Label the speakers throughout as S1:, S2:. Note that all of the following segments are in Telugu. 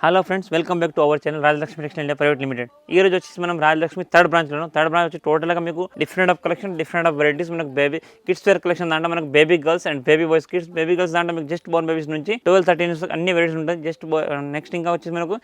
S1: Hello friends welcome back to our channel Rajalakshmi textile India private limited. ఈ రోజు వచ్చేసి మనం రాజలక్ష్మి థర్డ్ బ్రాంచ్లో థర్డ్ బ్రాంచ్ వచ్చి టోటల్గా మీకు different of collection different of varieties మనకు బేబీ కిడ్స్ వేర్ కలెక్షన్ దాంట్లో మనకు baby girls and baby boys kids baby girls దాంట్లో మీకు జస్ట్ బోర్న్ బేబీస్ నుంచి ట్వెల్వ్ థర్టీన్ అన్ని వెరైటీస్ ఉంటాయి. జస్ట్ నెక్స్ట్ uh, ఇంకా వచ్చేసి మనకు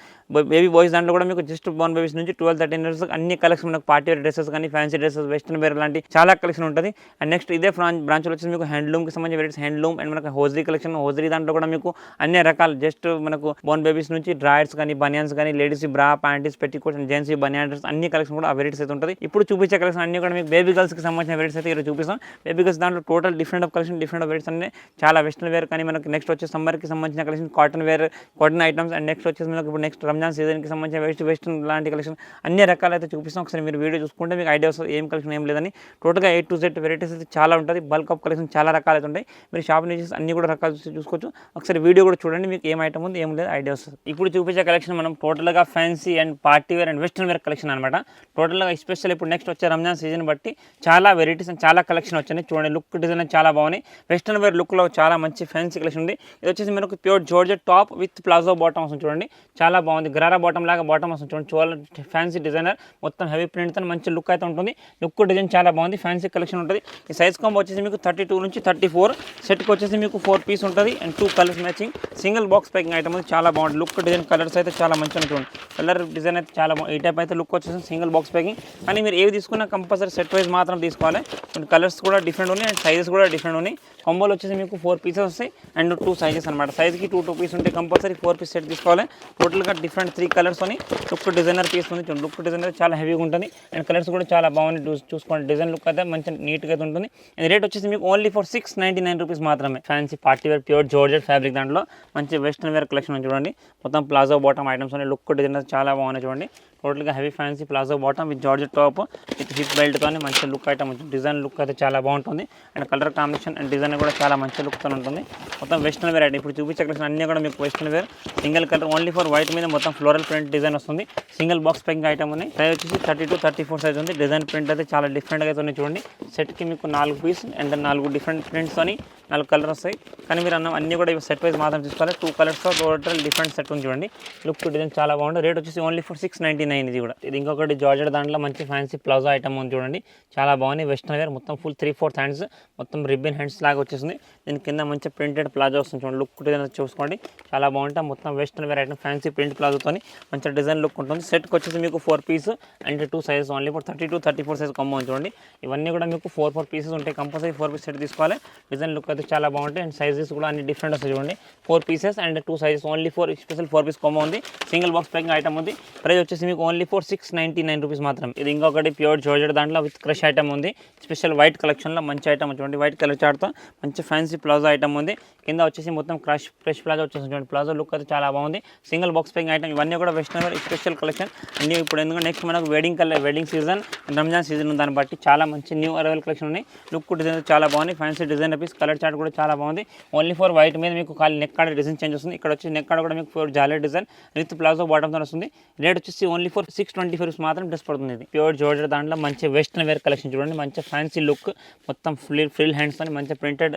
S1: బేబీ బాయ్స్ దాంట్లో కూడా మీకు జస్ట్ బోర్న్ బేబీస్ నుంచి ట్వెల్వ్ థర్టీన్ ఇయర్స్ అన్ని కలెక్షన్ మనకు పార్టీ వేర్ డ్రెస్సెస్ కానీ ఫ్యాన్సీ డ్రెస్సెస్ వెస్ట్రన్ వేర్ లాంటి చాలా కలెక్షన్ ఉంటుంది. అండ్ నెక్స్ట్ ఇదే బ్రాంచ్ బ్రాంచ్లో వచ్చేసి మీకు హ్యాండ్లూమ్కి సంబంధించిన వెరైటీస్ హ్యాండ్లూమ్ అండ్ మనకు హోజరీ కలెక్షన్ హోజరీ దాంట్లో కూడా మీకు అన్ని రకాలు జస్ట్ మనకు బోర్న్ బేబీస్ నుంచి డ్రాయర్స్ కానీ బనియన్స్ కానీ లేడీస్ బ్రా ప్యాంటీస్ పెట్టి అండ్ జెంట్స్ బనియాన్స్ అన్ని కలెక్షన్ కూడా ఆ వెరైటీస్ అయితే ఉంటుంది. ఇప్పుడు చూపించే కలెక్షన్ అన్ని కూడా మీకు బేబీ గర్ల్స్కి సంబంధించిన వెరైటీస్ అయితే ఈరోజు చూపిస్తాం. బేబీ గర్ల్స్ దాంట్లో total different of collection different of varieties అన్ని. చాలా వెస్టర్న్ వేర్ కానీ మనకి నెక్స్ట్ వచ్చే సమ్మర్కి సంబంధించిన collection cotton wear cotton items and next వచ్చేసి మనకి ఇప్పుడు నెక్స్ట్ రంజాన్ సీజన్కి సంబంధించిన వెస్ట్ వెస్టర్న్ లాంటి కలెక్షన్ అన్ని రకాలు అయితే చూపిస్తాం. ఒకసారి మీరు వీడియో చూసుకుంటే మీకు ఐడియా వస్తుంది ఏం కలెక్షన్ ఏం లేదని. టోటల్గా ఎయిట్ టు జెడ్ వెరైటీస్ అయితే చాలా ఉంటుంది. బల్క్ ఆఫ్ కలెక్షన్ చాలా రకాలు అయితే ఉంటాయి. మీరు షాప్ నుంచి అన్ని కూడా రకాలు చూసి చూసుకోవచ్చు. ఒకసారి వీడియో కూడా చూడండి. మీకు ఏం ఐటమ్ ఉంది ఏం లేదు ఐడియా వస్తుంది. ఇప్పుడు చూపించే కలెక్షన్ మనం టోటల్గా fancy and party wear and western wear collection అనమాట టోటల్గా ఎస్పెషల్ ఇప్పుడు నెక్స్ట్ వచ్చే రంజాన్ సీజన్ బట్టి చాలా వెరైటీస్ అండ్ చాలా కలెక్షన్ వచ్చినాయి. చూడండి లుక్ డిజైన్ చాలా బాగున్నాయి. వెస్ట్రన్ వేర్ లుక్లో చాలా మంచి ఫ్యాన్సీ కలెక్షన్ ఉంది. ఇది వచ్చేసి మనకు pure georgette top with palazzo bottom వస్తుంది చూడండి. చాలా బాగుంది. గ్రారా బాటమ్ లాగా బాటమ్ వస్తుంది చూడండి. చూడాలి ఫ్యాన్సీ డిజైనర్ మొత్తం హెవీ ప్రింట్తో మంచి లుక్ అయితే ఉంటుంది. లుక్ డిజైన్ చాలా బాగుంది. ఫ్యాన్సీ కలెక్షన్ ఉంటుంది. ఈ సైజ్ కాంబో వచ్చేసి మీకు థర్టీ టూ నుంచి థర్టీ ఫోర్ సెట్కి వచ్చేసి మీకు ఫోర్ పీస్ ఉంటుంది. And two colours matching single box packing item చాలా బాగుంది. లుక్ డిజైన్ కలర్స్ అయితే చాలా మంచిగా చూడండి. కలర్ డిజైన్ అయితే చాలా ఈ టైప్ అయితే లుక్ వచ్చేసి సింగిల్ బాక్స్ ప్యాకింగ్ కానీ మీరు ఏవి తీసుకున్నా కంపల్సరీ సెట్ వైజ్ మాత్రం తీసుకోవాలి. అండ్ కలర్స్ కూడా డిఫరెంట్ ఉన్నాయి అండ్ సైజెస్ కూడా డిఫరెంట్ ఉన్నాయి. కొంబోలు వచ్చేసి మీకు ఫోర్ పీసెస్ వస్తాయి అండ్ టూ సైజెస్ అనమాట సైజ్కి టూ టూ పీస్ ఉంటే కంపల్సరీ ఫోర్ పీస్ సెట్ తీసుకోవాలి. టోటల్గా డిఫరెంట్ త్రీ కలర్స్ అని లుక్ డిజైనర్ పీస్ ఉంది చూడండి. లుక్ డిజైనర్ చాలా హెవీగా ఉంటుంది. అండ్ కలర్స్ కూడా చాలా బాగుంది చూసుకోండి. డిజైన్ లుక్ అయితే మంచి నీట్గా అయితే ఉంటుంది. అండ్ రేట్ వచ్చేసి మీకు only for six ninety nine rupees మాత్రమే. Fancy party wear pure georgette fabric దాంట్లో. మంచి వెస్ట్రన్ వేర్ కలెక్షన్ చూడండి. మొత్తం ప్లాజో బాటమ్ ఐటమ్స్ ఉన్నాయి లుక్ డిజైన్ చాలా బాగున్నాయి చూడండి. టోటల్గా heavy fancy palazzo bottom with georgette top with hip బెల్ట్తో మంచి లుక్ ఐటమ్ డిజైన్ లుక్ అయితే చాలా బాగుంటుంది. And colour combination and design కూడా చాలా మంచి లుక్తో ఉంటుంది. మొత్తం వెస్ట్రన్ వేర్ ఐటమ్ ఇప్పుడు చూపించగలిసిన అన్నీ కూడా మీకు western wear. Single colour only for white మీద మొత్తం ఫ్లోరల్ ప్రింట్ డిజైన్ వస్తుంది. సింగిల్ బాక్స్ ప్యాకింగ్ ఐటమ్ ఉంది సైజ్ వచ్చేసి thirty two thirty four size ఉంది. డిజైన్ ప్రింట్ అయితే చాలా డిఫరెంట్గా అయితే ఉన్నాయి చూడండి. సెట్కి మీకు నాలుగు పీస్ అండ్ నాలుగు డిఫరెంట్ ప్రింట్స్తోని నాలుగు కలర్ వస్తాయి. కానీ మీరు అన్న అన్ని కూడా సెట్ వైజ్ మాత్రం తీసుకోవాలి. టూ కలర్స్తో టోటల్ డిఫరెంట్ సెట్ ఉంది చూడండి. లుక్ డిజైన్ చాలా బాగుంది. రేట్ వచ్చేసి ఓన్లీ ఫర్ సిక్స్ నైంటీ అయింది ఇది కూడా. ఇది ఇంకొకటి జార్జెట్ దాంట్లో మంచి ఫ్యాన్సీ ప్లాజో ఐటమ్ ఉంది చూడండి. చాలా బాగుంది వెస్ట్రన్ వేర్ మొత్తం ఫుల్ త్రీ ఫోర్త్ హ్యాండ్స్ మొత్తం రిబ్బన్ హ్యాండ్స్ లాగా వచ్చేసింది. దీని కింద మంచి ప్రింటెడ్ ప్లాజో వస్తుంది చూడండి. లుక్ డిజైన్ చూసుకోండి. చాలా బాగుంటుంది. మొత్తం western wear item fancy print ప్లాజోతో మంచి డిజైన్ లుక్ ఉంటుంది. సెట్కి వచ్చేసి మీకు four piece and two sizes only ఇప్పుడు thirty two thirty four size combo చూడండి. ఇవన్నీ కూడా మీకు ఫోర్ ఫోర్ పీసెస్ ఉంటాయి కంపల్సరీ ఫోర్ పీస్ సెట్ తీసుకోవాలి. డిజైన్ లుక్ అయితే చాలా బాగుంటాయి అండ్ సైజెస్ కూడా అన్ని డిఫరెంట్ వస్తాయి చూడండి. Four pieces and two sizes only four special four piece combo ఉంది. సింగిల్ బాక్స్ ప్యాకింగ్ ఐటమ్ ఉంది. ప్రైస్ వచ్చేసి మీకు only four six ninety nine rupees మాత్రం ఇది ఇంకొకటి ప్యూర్ జోర్జెడ్ దాంట్లో విత్ క్రష్ ఐటమ్ ఉంది. స్పెషల్ వైట్ కలెక్షన్లో మంచి ఐటమ్ చూడండి వైట్ కలర్ చార్ట్తో మంచి ఫ్యాన్సీ ప్లాజో ఐటమ్ ఉంది. కింద వచ్చేసి మొత్తం క్రష్ ఫ్రెష్ ప్లాజో వచ్చేసి చూడండి ప్లాజో లుక్ అయితే చాలా బాగుంది. సింగిల్ బాక్స్ ప్యాకింగ్ ఐటమ్ ఇవన్నీ కూడా వెస్టర్న్ వేర్ స్పెషల్ కలెక్షన్. అన్ని ఇప్పుడు ఎందుకంటే నెక్స్ట్ మనకు wedding colour wedding season Ramzan season దాన్ని బట్టి చాలా మంచి న్యూ అరైవల్ కలెక్షన్ ఉన్నాయి. లుక్ డిజైన్ చాలా బాగుంది. Fancy design piece colour chart కూడా చాలా బాగుంది. ఓన్లీ ఫర్ వైట్ మీద మీకు ఖాళీ నెక్ కాడ డిజైన్ చేంజ్ వస్తుంది. ఇక్కడ వచ్చి నెక్ కాడ కూడా మీకు ఫోర్ జాలెట్ డిజైన్ విత్ ప్లాజో బాటమ్తో వస్తుంది. రేట్ వచ్చేసి only for six twenty five మాత్రం డ్రెస్ పడుతుంది ఇది. ప్యూర్ జోర్జర్ దాంట్లో మంచి వెస్ట్రన్ వేర్ కలెక్షన్ చూడండి. మంచి ఫ్యాన్సీ లుక్ మొత్తం ఫుల్ ఫ్రిల్ హ్యాండ్స్ అని మంచి ప్రింటెడ్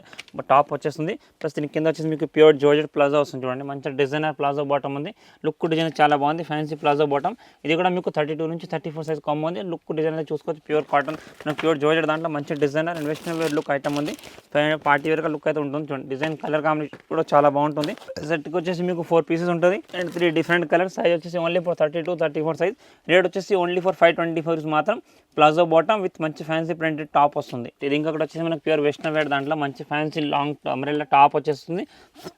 S1: టాప్ వచ్చేస్తుంది. ప్లస్ దీని కింద వచ్చేసి మీకు ప్యూర్ జోర్జెట్ ప్లాజో వస్తుంది చూడండి. మంచి డిజైనర్ ప్లాజో బాటమ్ ఉంది. లుక్ డిజైన్ చాలా బాగుంది. ఫ్యాన్సీ ప్లాజో బాటమ్ ఇది కూడా మీకు థర్టీ టూ నుంచి థర్టీ ఫోర్ సైజ్ కామ్ ఉంది. లుక్ డిజైన్ అయితే చూసుకోవచ్చు. ప్యూర్ కాటన్ ప్యూర్ జోర్జెట్ దాంట్లో మంచి designer and western wear look item ఉంది. పార్టీ వేర్ లుక్ అయితే ఉంటుంది చూడండి. డిజైన్ కలర్ కాంబినేషన్ కూడా చాలా బాగుంటుంది. సెట్కి వచ్చేసి మీకు ఫోర్ పీసెస్ ఉంటుంది. And three different colour size వచ్చేసి only four thirty two thirty four size. Rate వచ్చేసి only for five twenty four మాత్రం. ప్లాజో బాటమ్ విత్ మంచి ఫ్యాన్సీ ప్రింటెడ్ టాప్ వస్తుంది. ఇది ఇంకొకటి వచ్చేసి మనకి ప్యూర్ వెస్ట్రన్ వేర్ దాంట్లో మంచి ఫ్యాన్సీ లాంగ్ అమరెల్లా టాప్ వచ్చేస్తుంది.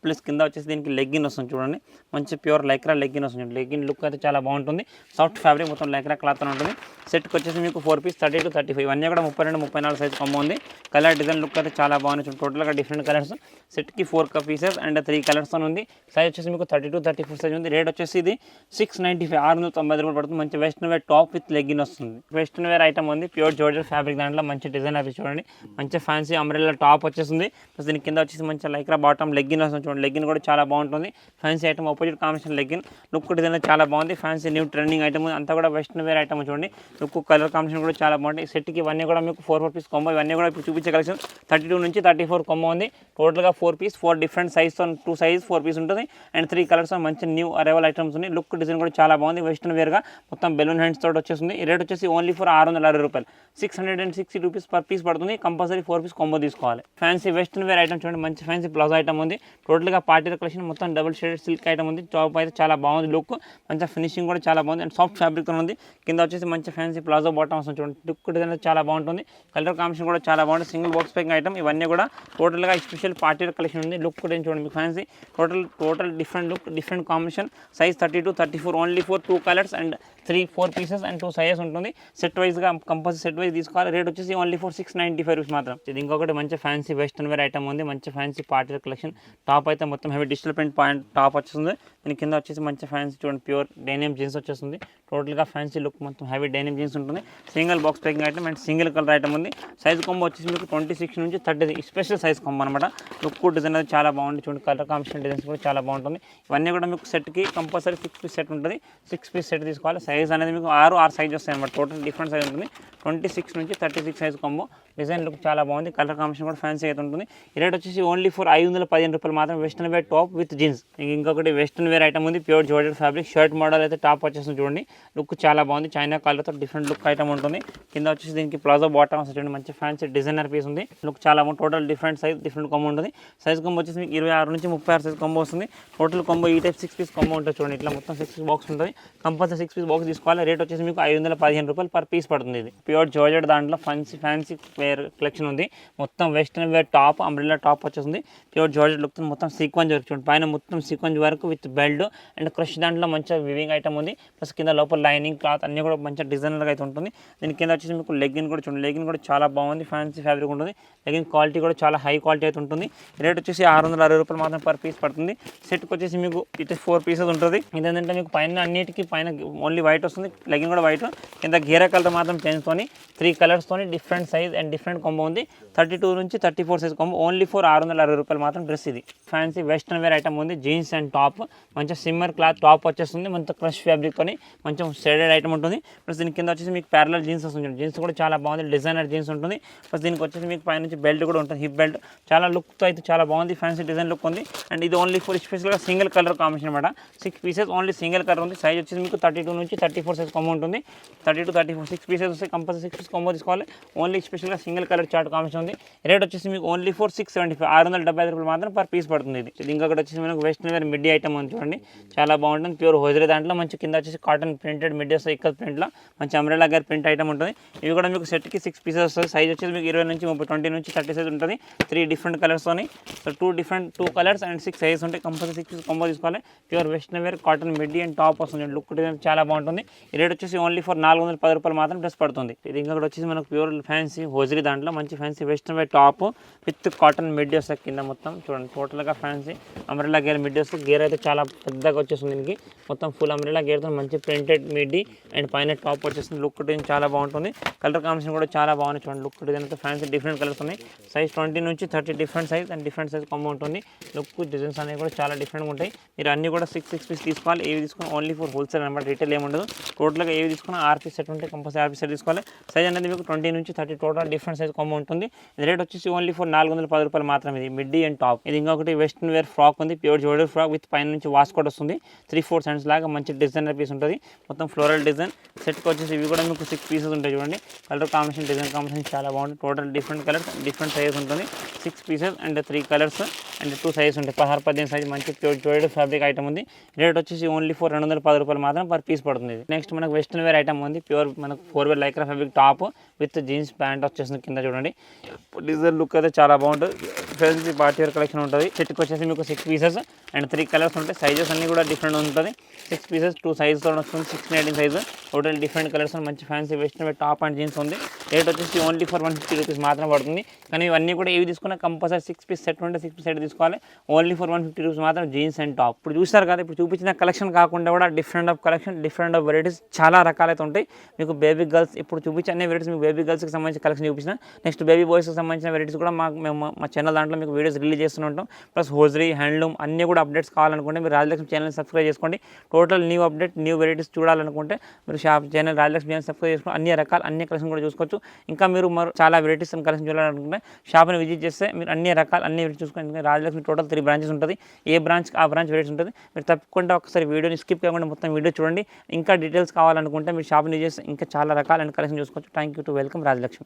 S1: ప్లస్ కింద వచ్చేసి దీనికి లెగ్గిన్ వస్తుంది చూడండి. మంచి ప్యూర్ లైక్రా లెగ్గిన్ వస్తుంది లెగ్గిన్ లుక్ అయితే చాలా బాగుంటుంది. సాఫ్ట్ ఫ్యాబ్రిక్ మొత్తం లైక్రా క్లాత్ ఉంటుంది. సెట్కి వచ్చేసి మీకు four piece thirty two thirty five అన్నీ కూడా ముప్పై రెండు ముప్పై నాలుగు సైజ్ కొమ్మ ఉంది. కలర్ డిజైన్ లుక్ అయితే చాలా బాగుంది టోటల్గా డిఫరెంట్ కలర్స్ సెట్కి four pieces and three colours ఉంది. సైజ్ వచ్చేసి మీకు thirty two thirty four size ఉంది. రేట్ వచ్చేసి ఇది సిక్స్ నైంటీ ఫైవ్ ఆరు వందల తొంభై కూడా పడుతుంది. మంచి western wear top with legging వస్తుంది. వెస్ట్రన్ వేర్ ఐటమ్ ఉంది. ప్యూర్ జోర్జర్ ఫ్యాబ్రిక్ దాంట్లో మంచి డిజైన్ అవి చూడండి. మంచి ఫ్యాన్సీ అంబ్రెల్లా టాప్ వచ్చేస్తుంది. ప్లస్ దీని కింద వచ్చేసి మంచి లైక్రా బాటమ్ లెగ్గిన్ వస్తుంది చూడండి. లెగ్గిన్ కూడా చాలా బాగుంటుంది. Fancy item opposite combination legging look design చాలా బాగుంది. ఫ్యాన్సీ న్యూ ట్రెండింగ్ ఐటమ్ అంతా కూడా వెస్ట్రన్ వేర్ ఐటమ్ చూడండి. లుక్ కలర్ కాంబినేషన్ కూడా చాలా బాగుంది. సెట్కి ఇవన్నీ కూడా మీకు ఫోర్ ఫోర్ పీస్ కొమ్మ ఇవన్నీ కూడా ఇప్పుడు చూపించే కలెక్షన్ థర్టీ టూ నుంచి థర్టీ ఫోర్ కొమ్మ ఉంది టోటల్గా ఫోర్ పీస్ ఫోర్ డిఫరెంట్ సైజ్తో టూ సైజ్ ఫోర్ పీస్ ఉంటుంది అండ్ త్రీ కలర్స్ మంచి న్యూ అరైవల్ ఐటమ్స్ ఉన్నాయి. లుక్ డిజైన్ కూడా చాలా బాగుంది. వెస్ట్రన్ వేర్గా మొత్తం బెలూన్ హ్యాండ్స్ తోటి వచ్చేస్తుంది. రేట్ వచ్చేసి ఓన్లీ ఫర్ ఆరు వందల అరవై రూపాయలు. Six hundred and sixty rupees per piece పడుతుంది. కంపల్సరీ ఫోర్ పీస్ కొంబో తీసుకోవాలి. ఫ్యాన్సీ వెస్ట్రన్ వేర్ ఐటమ్ చూడండి. మంచి ఫ్యాన్సీ ప్లాజో ఐటమ్ ఉంది. టోటల్గా పార్టీ కలెక్షన్ మొత్తం డబుల్ షేడెడ్ సిల్క్ ఐటమ్ ఉంది. టాప్ అయితే చాలా బాగుంది లుక్ మంచి ఫినిషింగ్ కూడా చాలా బాగుంది. అండ్ సాఫ్ట్ ఫ్యాబ్రిక్ ఉంది. కింద వచ్చేసి మంచి ఫ్యాన్సీ ప్లాజో బాటమ్ వస్తుంది చూడండి. లుక్ డిజైన్ చాలా బాగుంటుంది. కలర్ కాంబినేషన్ కూడా చాలా బాగుంటుంది సింగిల్ బాక్స్ ప్యాకింగ్ ఐటమ్ ఇవన్నీ కూడా టోటల్గా స్పెషల్ పార్టీ కలెక్షన్ ఉంది. లుక్ కూడా చూడండి మీకు fancy total total different look different combination size thirty two thirty four only four two colours and and three four pieces and two sizes ఉంటుంది. సెట్ వైజ్గా కంపల్సరీ సెట్ వైజ్ తీసుకోవాలి. రేట్ వచ్చేసి only four six ninety five rupees మాత్రం. ఇది ఇంకొకటి మంచి ఫ్యాన్సీ వెస్టర్న్ వేర్ ఐటమ్ ఉంది. మంచి ఫ్యాన్సీ పార్టీ కలెక్షన్ టాప్ అయితే మొత్తం heavy digital print point top వచ్చేస్తుంది. దీని కింద వచ్చేసి మంచి ఫ్యాన్సీ చూడండి ప్యూర్ డైనియం జీన్స్ వచ్చేస్తుంది. టోటల్గా ఫ్యాన్సీ లుక్ మొత్తం హెవీ డైనియం జీన్స్ ఉంటుంది. Single box packing item and single colour item ఉంది. సైజ్ కొంబో వచ్చేసి మీకు ట్వంటీ సిక్స్ నుంచి థర్టీ స్పెషల్ సైజ్ కొంబో అనమాట లుక్ డిజైన్ అది చాలా బాగుంది చూడండి కలర్ కాంబినేషన్ డిజైన్స్ కూడా చాలా బాగుంటుంది. ఇవన్నీ కూడా మీకు సెట్కి కంపల్సరీ సిక్స్ పీస్ సెట్ ఉంటుంది. సిక్స్ పీస్ సెట్ తీసుకోవాలి. సైజ్ అనేది మీకు ఆరు ఆరు సైజ్ వస్తాయి అనమాట టోటల్ డిఫరెంట్ సైజ్ ఉంటుంది. ట్వంటీ సిక్స్ నుంచి thirty six size combo design look చాలా బాగుంది. కలర్ కాంబినేషన్ కూడా ఫ్యాన్సీ అయితే ఉంటుంది. ఈ రేట్ వచ్చేసి ఓన్లీ ఫర్ ఐదు వందల పదిహేను రూపాయలు మాత్రం western wear top with jeans ఇంకొకటి వెస్టర్న్ వేర్ ఐటమ్ ఉంది. Pure georgette fabric shirt model అయితే టాప్ వచ్చేసింది చూడండి. లుక్ చాలా బాగుంది. చైనా కలర్తో డిఫరెంట్ లుక్ ఐటమ్ ఉంటుంది. కింద వచ్చేసి దీనికి ప్లాజో బాటమ్ వస్తుంది చూడండి. మంచి ఫ్యాన్సీ డిజైనర్ పీస్ ఉంది. లుక్ చాలా బాగుంది. Total different size different combo ఉంటుంది. సైజ్ కొమ్మ వచ్చేసి మీకు ఇరవై ఆరు నుంచి ముప్పై ఆరు సైజ్ కొమ్మ వస్తుంది. టోటల్ కొమ్మ ఈ టైప్ సిక్స్ పీస్ కొమ్మ ఉంటుంది చూడండి. ఇట్లా మొత్తం సిక్స్ పీస్ బాక్స్ ఉంటుంది. కంపల్సరీ సిక్స్ పీస్ బాక్స్ తీసుకోవాలి. రేట్ వచ్చేసి మీకు ఐదు వందల పదిహేను రూపాయలు పర్ పీస్ పడుతుంది ఇది. ప్యూర్ జోర్జెడ్ దాంట్లో ఫ్యాన్సీ ఫ్యాన్సీ వేర్ కలెక్షన్ ఉంది. మొత్తం western wear top umbrella top వచ్చేసింది. ప్యూర్ జార్జెట్ లుక్ మొత్తం సీక్వెన్స్ వర్క్ చూడండి. పైన మొత్తం sequence work with belt and crush దాంట్లో మంచిగా వివింగ్ ఐటమ్ ఉంది. ప్లస్ కింద లోపల లైనింగ్ క్లాత్ అన్ని కూడా మంచిగా డిజైనర్గా అయితే ఉంటుంది. దీని కింద వచ్చేసి మీకు లెగ్గిన్ కూడా చూడండి. లెగ్గిన్ కూడా చాలా బాగుంది. ఫ్యాన్సీ ఫ్యాబ్రిక్ ఉంటుంది. లెగ్గిన్ క్వాలిటీ కూడా చాలా హై క్వాలిటీ అయితే ఉంటుంది. రేట్ వచ్చేసి ఆరు వందల అరవై రూపాయలు మాత్రం పర్ పీస్ పడుతుంది. సెట్కి వచ్చేసి మీకు ఇటు ఫోర్ పీసెస్ ఉంటుంది. ఇదేంటంటే మీకు పైన అన్నిటికీ పైన ఓన్లీ వైట్ వస్తుంది. లెగ్గిన్ కూడా వైట్ కింద గీర కలర్ మాత్రం చేంజ్తోని three కలర్స్తోని different size and different combo ఉంది. థర్టీ టూ నుంచి thirty four size combo only four ఆరు వందల అరవై రూపాయలు మాత్రం డ్రెస్ ఇది. ఫ్యాన్సీ వెస్ట్రన్ వేర్ ఐటమ్ ఉంది. జీన్స్ అండ్ టాప్ మంచి సిమ్మర్ క్లాత్ టాప్ వచ్చేస్తుంది. మంచి క్రష్ ఫ్యాబ్రిక్తోని మంచి షేడెడ్ ఐటమ్ ఉంటుంది. ప్లస్ దీని కింద వచ్చేసి మీకు ప్యారల జీన్స్ వస్తుంది జీన్స్ కూడా చాలా బాగుంది. డిజైనర్ జీన్స్ ఉంటుంది. ప్లస్ దీనికి వచ్చేసి మీకు పైనుంచి బెల్ట్ కూడా ఉంటుంది. హిప్ బెల్ట్ చాలా లుక్తో అయితే చాలా బాగుంది. ఫ్యాన్సీ డిజైన్ లుక్ ఉంది. అండ్ ఇది ఓన్లీ ఫోర్ స్పెషల్గా సింగిల్ కలర్ కాంబినేషన్ అనమాట six pieces only single colour ఉంది. సైజ్ వచ్చేసి మీకు థర్టీ టూ నుంచి థర్టీ ఫోర్ సైజ్ కొమ్మ ఉంటుంది. Thirty two thirty four six pieces వస్తే కంపల్సరీ సిక్స్ పీస్ కొమ్మ తీసుకోవాలి. ఓన్లీ స్పెషల్గా సింగిల్ కలర్ చార్ట్ కాంబినేషన్ ఉంది. రేట్ వచ్చేసి మీకు only four six seventy five ఆరు వందల డెబ్బై ఐదు రూపాయలు మాత్రం పర్ పీస్ పడుతుంది ఇది. ఇది ఇంకొకటి వచ్చేసి మనకు వెస్ట్రన్ వేర్ మిడ్డీ ఐటమ్ ఉంది చూడండి. చాలా బాగుంటుంది. ప్యూర్ హోజరీ దాంట్లో మంచి కింద వచ్చేసి కాటన్ ప్రింటెడ్ మిడ్డీ వస్తాయి ఇక్కడ ప్రింట్లో మంచి అంబ్రెలా గారి ప్రింట్ ఐటమ్ ఉంటుంది. ఇవి కూడా మీకు సెట్కి సిక్స్ పీసెస్ వస్తుంది. సైజ్ వచ్చేసి మీకు ఇరవై నుంచి ముప్పై ట్వంటీ నుంచి థర్టీ సైజ్ ఉంటుంది. Three different కలర్స్తోని so two different two colours and six sizes ఉంటాయి కంపల్సరీ సిక్స్ కొంబో తీసుకోవాలి. Pure western wear cotton middy and top వస్తుంది. లుక్ చాలా బాగుంటుంది. ఈ రేట్ వచ్చేసి ఓన్లీ ఫర్ నాలుగు వందల పది రూపాయలు మాత్రం డ్రెస్ పడుతుంది. ఇది ఇంకొకటి వచ్చేసి మనకు ప్యూర్ ఫ్యాన్సీ హోజరీ దాంట్లో మంచి fancy western wear top with cotton middy కింద మొత్తం చూడండి. టోటల్గా ఫ్యాన్సీ అంబ్రెలా గేర్ మిడ్డీ వస్తుంది గేర్ అయితే చాలా పెద్దగా వచ్చేస్తుంది దీనికి. మొత్తం ఫుల్ అంబ్రెలా గేర్తో మంచి ప్రింటెడ్ మిడ్డీ అండ్ పైన టాప్ వచ్చేస్తుంది. లుక్ డిజైన్ చాలా బాగుంటుంది. కలర్ కాంబినేషన్ కూడా చాలా బాగుంది చూడండి. లుక్ డిజైన్ అయితే ఫ్యాన్సీ డిఫరెంట్ కలర్స్ ఉన్నాయి. సైజ్ ట్వంటీ నుంచి thirty different size and different size కొమ్మ ఉంటుంది. లుక్ డిజైన్స్ అనేవి కూడా చాలా డిఫరెంట్గా ఉంటాయి. మీరు అన్ని కూడా సిక్స్ సిక్స్ పీస్ తీసుకోవాలి. ఏవి తీసుకుని ఓన్లీ ఫర్ హోల్సేల్ అనమాట రిటైల్ ఏముండదు. టోటల్గా ఏవి తీసుకున్నా ఆర్పీ సెట్ ఉంటే కంపల్సరీ ఆర్పీ సెట్ తీసుకోవాలి. సైజ్ అనేది మీకు ట్వంటీ నుంచి thirty total different size combo ఉంటుంది. ఇది రేట్ వచ్చేసి ఓన్లీ ఫర్ నాలుగు వందల పది రూపాయలు మాత్రం ఇది. మిడ్డీ అండ్ టాప్ ఇది ఇంకొకటి వెస్ట్రన్ వేర్ ఫ్రాక్ ఉంది. ప్యూర్ జోడర్ ఫ్రాక్ విత్ పైన నుంచి వాస్కోట్ వస్తుంది. త్రీ ఫోర్ సెంట్స్ లాగా మంచి డిజైనర్ పీస్ ఉంటుంది. మొత్తం ఫ్లోరల్ డిజైన్ సెట్కి వచ్చేసి ఇవి కూడా మీకు సిక్స్ పీసెస్ ఉంటాయి చూడండి. కలర్ కాంబినేషన్ డిజైన్ కాంబినేషన్ చాలా బాగుంటుంది total different colours different size ఉంటుంది. Six pieces and three colours and two size ఉంటాయి. పదహారు పదిహేను సైజ్ మంచి ప్యూర్ జోడెడ్ ఫ్యాబ్రిక్ ఐటమ్ ఉంది. రేట్ వచ్చేసి ఓన్లీ ఫోర్ రెండు వందల పది రూపాయలు మాత్రం పర్ పీస్ పడుతుంది. నెక్స్ట్ మనకు వెస్ట్రన్ వేర్ ఐటమ్ ఉంది. ప్యూర్ మనకు for wear Lycra fabric top with jeans pant వచ్చేసింది కింద చూడండి. డిజైన్ లుక్ అయితే చాలా బాగుంటుంది. ఫ్రెండ్స్ పార్టీ వేర్ కలెక్షన్ ఉంటుంది. సెట్కి వచ్చేసి మీకు six pieces and three colours ఉంటాయి. సైజెస్ అన్ని కూడా డిఫరెంట్ ఉంటుంది. సిక్స్ పీసెస్ టూ సైజ్తో వస్తుంది. Six nineteen size total different colours మంచి fancy western wear top and jeans ఉంది. రేట్ వచ్చేసి only for one fifty rupees మాత్రం పడుతుంది. కానీ ఇవన్నీ కూడా ఏవి తీసుకున్నా కంపల్సరీ సిక్స్ పీస్ సెట్ ఉంటే సిక్స్ పీస్ సెట్ తీసుకోవాలి. Only for one fifty rupees మాత్రం జీన్స్ అండ్ టాప్ ఇప్పుడు చూస్తారు కదా ఇప్పుడు చూపించిన కలెక్షన్ కాకుండా కూడా different of collection different of varieties చాలా రకాలైతే ఉంటాయి. మీకు బేబీ గర్ల్స్ ఇప్పుడు చూపించే అన్ని వెరైటీస్ మీకు బేబీ గర్ల్స్కి సంబంధించిన కలెక్షన్ చూపించిన. నెక్స్ట్ బేబీ బాయ్స్కి సంబంధించిన వెరైటీస్ కూడా మాకు మేము మా ఛానల్ దాంట్లో మీకు వీడియోస్ రిలీజ్ చేస్తూ ఉంటాం. ప్లస్ హోజరీ హ్యాండ్లూమ్ అన్నీ కూడా అప్డేట్స్ కావాలనుకుంటే మీరు రాజలక్ష్మి ఛానల్ సబ్స్క్రైబ్ చేసుకోండి. Total new update new varieties చూడాలనుకుంటే మీరు shop channel Rajalakshmi channel subscribe చేసుకుని అన్ని రకాల అన్ని కలెక్షన్ కూడా చూసుకోవచ్చు. ఇంకా మీరు మరో చాలా వెరైటీస్ కలిసి చూడాలనుకుంటే షాప్ని విజిట్ చేస్తే మీరు అన్ని రకాల అన్ని వెరైటీ చూసుకొని రాజలక్ష్మి టోటల్ త్రీ బ్రాంచెస్ ఉంటుంది. ఏ బ్రాంచ్ ఆ బ్రాంచ్ వెరైటీస్ ఉంటుంది. మీరు తప్పకుండా ఒకసారి వీడియోని స్కిప్ కాకుండా మొత్తం వీడియో చూడండి. ఇంకా డీటెయిల్స్ కావాలనుకుంటే మీరు షాప్ని చేస్తే ఇంకా చాలా రకాల కలెక్షన్ చూసుకోవచ్చు. Thank you to welcome Rajalakshmi